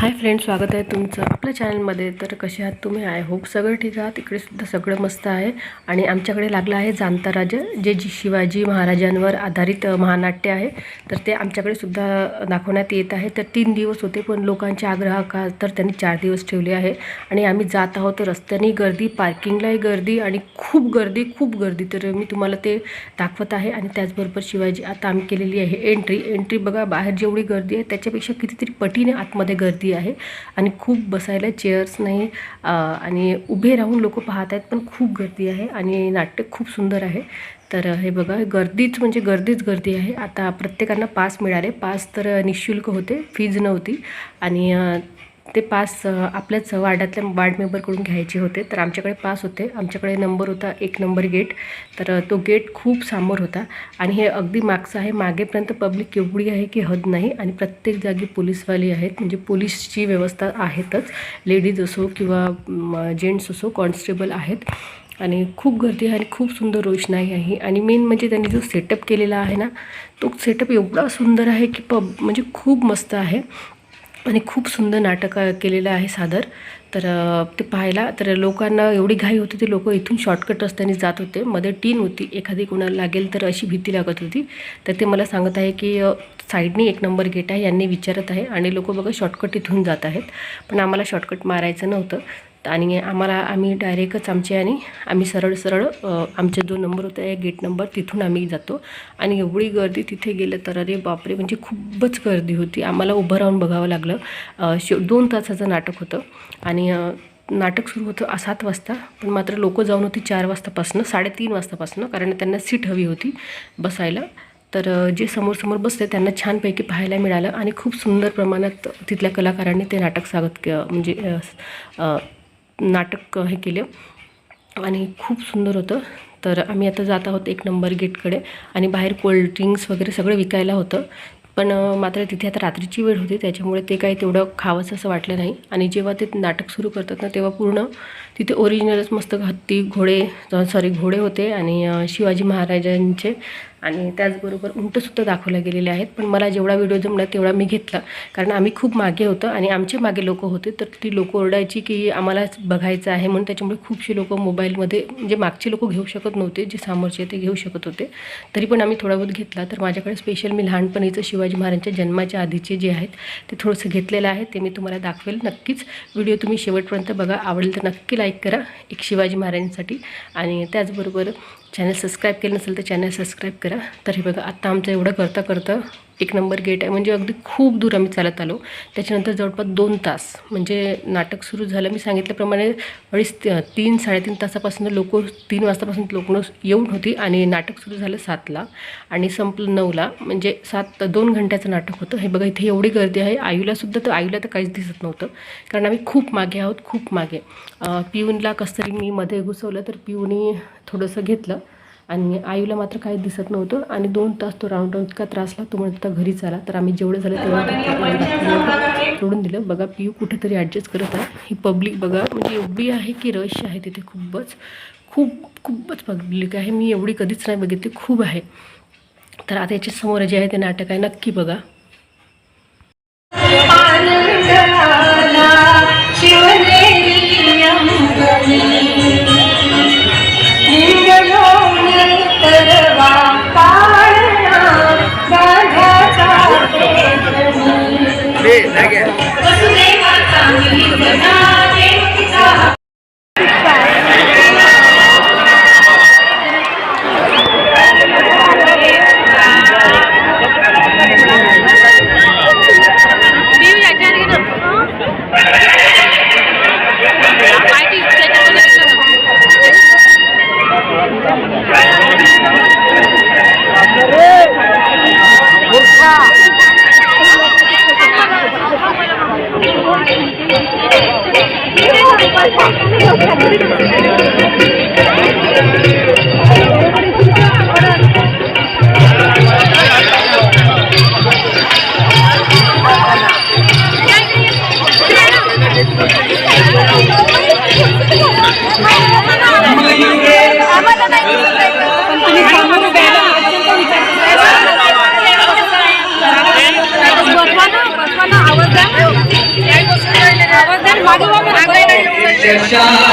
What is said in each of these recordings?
Hi friend स्वागत आहे तुमचं आपल्या चॅनलमध्ये तर कसे आहात तुम्ही? आय होप सगळं ठीक आहात. इकडेसुद्धा सगळं मस्त आहे. आणि आमच्याकडे लागलं आहे जाणता राजा जे जी शिवाजी महाराजांवर आधारित महानाट्य आहे. तर ते आमच्याकडे सुद्धा दाखवण्यात येत आहे. तर तीन दिवस होते पण लोकांच्या आग्रह का तर त्यांनी चार दिवस ठेवले आहे. आणि आम्ही जात आहोत तर रस्त्याने गर्दी पार्किंगलाही गर्दी आणि खूप गर्दी खूप गर्दी. तर मी तुम्हाला ते दाखवत आहे. आणि त्याचबरोबर शिवाजी आता आम्ही केलेली आहे एंट्री एंट्री बघा बाहेर जेवढी गर्दी आहे त्याच्यापेक्षा कितीतरी पटीने आतमध्ये गर्दी आहे. आणि खूप बसायला चेअर्स नाही आणि उभे राहून लोक पाहत आहेत पण खूप गर्दी आहे आणि नाट्य खूप सुंदर आहे. तर हे बघा गर्दीच म्हणजे गर्दीच गर्दी आहे. आता प्रत्येकांना पास मिळाले. पास तर निशुल्क होते फीज नव्हती. आणि ते पास आपल्याच वार्डातल्या वार्ड मेंबरकडून घ्यायचे होते. तर आमच्याकडे पास होते. आमच्याकडे नंबर होता एक नंबर गेट. तर तो गेट खूप समोर होता. आणि हे अगदी मागचं आहे. मागेपर्यंत पब्लिक एवढी आहे की हद नाही. आणि प्रत्येक जागी पोलीसवाली आहेत. म्हणजे पोलीसची व्यवस्था आहेतच. लेडीज असो किंवा जेंट्स असो कॉन्स्टेबल आहेत. आणि खूप गर्दी आहे आणि खूप सुंदर रोषणाई आहे. आणि मेन म्हणजे त्यांनी जो सेटअप केलेला आहे ना तो सेटअप एवढा सुंदर आहे की पब म्हणजे खूप मस्त आहे. आणि खूप सुंदर नाटक केलेलं आहे सादर. तर ते पाहायला तर लोकांना एवढी घाई होती ती लोक इथून शॉर्टकट रस्त्याने जात होते. मध्ये टीन होती. एखादी कोणाला लागेल तर अशी भीती लागत होती. तर ते मला सांगत आहे की साईडनी एक नंबर गेट आहे. यांनी विचारत आहे आणि लोक बघा शॉर्टकट इथून जात आहेत. पण आम्हाला शॉर्टकट मारायचं नव्हतं. आणि आम्हाला आम्ही डायरेक्टच आमचे आणि आम्ही सरळ सरळ अ, आमचा जो नंबर होता या गेट नंबर तिथून आम्ही जातो. आणि एवढी गर्दी तिथे गेलं तर अरे बापरे म्हणजे खूपच गर्दी होती. आम्हाला उभं राहून बघावं लागलं. शेव शे दोन तासाचं नाटक होतं. आणि नाटक सुरू होतं सात वाजता. पण मात्र लोक जाऊन होती चार वाजतापासनं साडेतीन वाजतापासनं कारण त्यांना सीट हवी होती बसायला. तर जे समोर समोर बसले त्यांना छानपैकी पाहायला मिळालं. आणि खूप सुंदर प्रमाणात तिथल्या कलाकारांनी ते नाटक सागत म्हणजे नाटक हे केलं. आणि खूप सुंदर होतं. तर आम्ही आता जात आहोत एक नंबर गेटकडे. आणि बाहेर कोल्ड्रिंक्स वगैरे सगळं विकायला होतं. पण मात्र तिथे आता रात्रीची वेळ होती. त्याच्यामुळे ते काही तेवढं खावंसं असं वाटलं नाही. आणि जेव्हा ते नाटक सुरू करतात ना तेव्हा पूर्ण तिथे ओरिजिनलच मस्त हत्ती घोडे सॉरी घोडे होते. आणि शिवाजी महाराजांचे आणि त्याचबरोबर उंटसुद्धा दाखवल्या गेलेले आहेत. पण मला जेवढा व्हिडिओ जमला तेवढा मी घेतला. कारण आम्ही खूप मागे होतो आणि आमचे मागे लोक होते. तर ती लोक ओरडायची की आम्हालाच बघायचं आहे म्हणून त्याच्यामुळे खूपशी लोक मोबाईलमध्ये म्हणजे मागचे लोक घेऊ शकत नव्हते जे समोरचे ते घेऊ शकत होते. तरी पण आम्ही थोडा बहुत घेतला. तर माझ्याकडे स्पेशल मी लहानपणीचं शिवाजी महाराजांच्या जन्माच्या आधीचे जे आहेत ते थोडंसं घेतलेलं आहे. ते मी तुम्हाला दाखवेल. नक्कीच व्हिडिओ तुम्ही शेवटपर्यंत बघा. आवडेल तर नक्की लाईक करा. एक शिवाजी महाराजांसाठी. आणि त्याचबरोबर चॅनल सबस्क्राईब केलं नसेल तर चॅनल सबस्क्राईब करा. तर हे बघा आत्ता आमचं एवढं करता करता एक नंबर गेट आहे. म्हणजे अगदी खूप दूर आम्ही चालत आलो. त्याच्यानंतर जवळपास दोन तास. म्हणजे नाटक सुरू झालं. मी सांगितल्याप्रमाणे अडीच तीन साडेतीन तासापासून लोक तीन वाजतापासून लोकं येऊन होती आणि नाटक सुरू झालं सातला. आणि संपलं नऊला. म्हणजे सात दोन घंट्याचं नाटक होतं. हे बघा इथे एवढी गर्दी आहे. आयूलासुद्धा तर आयूला तर काहीच दिसत नव्हतं. कारण आम्ही खूप मागे आहोत खूप मागे. पिऊनला कसं तरी मी मध्ये घुसवलं तर पिऊनी थोडंसं घेतलं. आणि आईला मात्र काहीच दिसत नव्हतं आणि दोन तास तो राऊंड राऊंड इतका त्रासला तो म्हणत होता घरी चला. तर आम्ही जेवढं झालं तेवढं सोडून दिलं. बघा पिऊ कुठेतरी ॲडजस्ट करत आहे. ही पब्लिक बघा म्हणजे एवढी आहे की रश आहे तिथे खूपच. खूप खूपच पब्लिक आहे. मी एवढी कधीच नाही बघितली. खूप आहे. तर आता याच्या समोर जे आहे ते नाटक आहे नक्की बघा. बसवा já.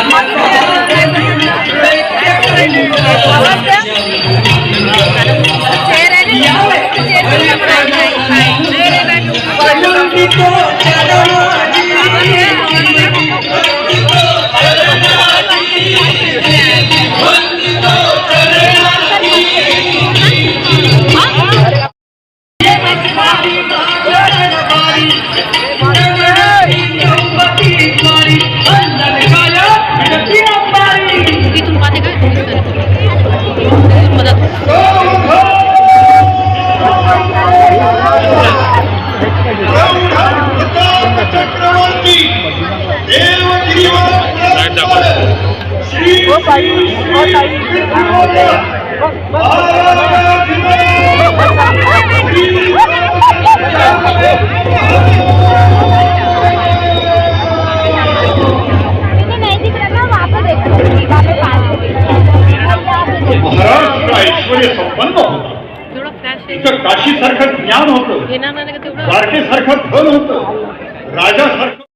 महाराष्ट्र ऐश्वर्य संपन्न ज्ञान होतं। सारख धन राजा सारख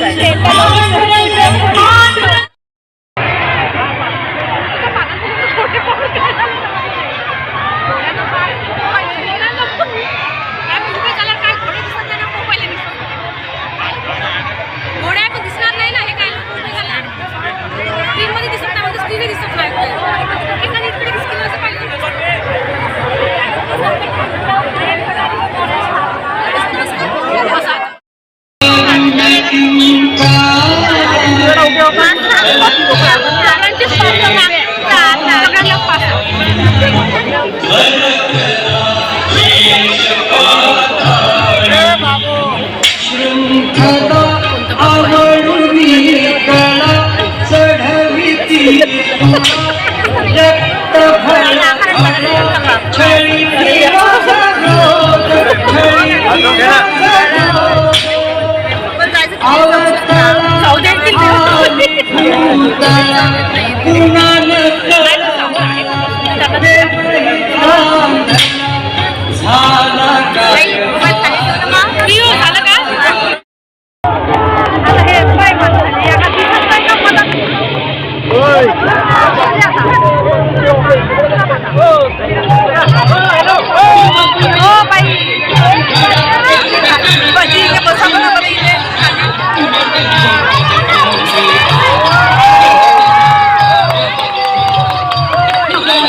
Gracias. Thank you. कुणाल